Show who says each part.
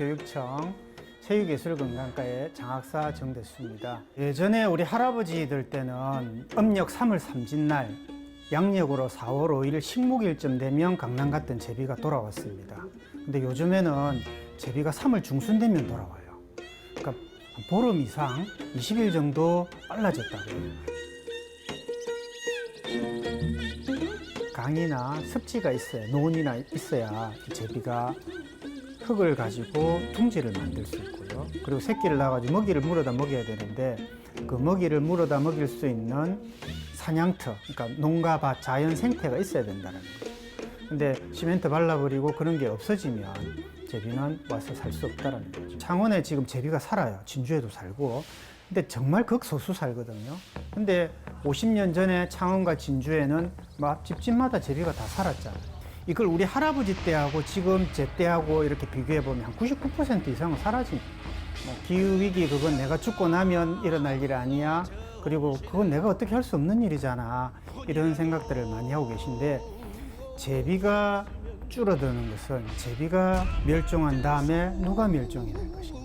Speaker 1: 교육청 체육예술건강과의 장학사 정대수입니다. 예전에 우리 할아버지들 때는 음력 3월 삼진날 양력으로 4월 5일 식목일쯤 되면 강남 갔던 제비가 돌아왔습니다. 근데 요즘에는 제비가 3월 중순 되면 돌아와요. 그러니까 한 보름 이상 20일 정도 빨라졌다고요. 강이나 습지가 있어야 논이나 있어야 이 제비가 흙을 가지고 둥지를 만들 수 있고요. 그리고 새끼를 낳아가지고 먹이를 물어다 먹여야 되는데 그 먹이를 물어다 먹일 수 있는 사냥터, 그러니까 농가 밭 자연 생태가 있어야 된다는 거예요. 근데 시멘트 발라버리고 그런 게 없어지면 제비는 와서 살 수 없다는 거죠. 창원에 지금 제비가 살아요. 진주에도 살고. 근데 정말 극소수 살거든요. 근데 50년 전에 창원과 진주에는 막 집집마다 제비가 다 살았잖아요. 이걸 우리 할아버지 때하고 지금 제 때하고 이렇게 비교해 보면 한 99% 이상은 사라진. 뭐 기후 위기 그건 내가 죽고 나면 일어날 일 아니야. 그리고 그건 내가 어떻게 할 수 없는 일이잖아. 이런 생각들을 많이 하고 계신데 제비가 줄어드는 것은 제비가 멸종한 다음에 누가 멸종이 될 것인가.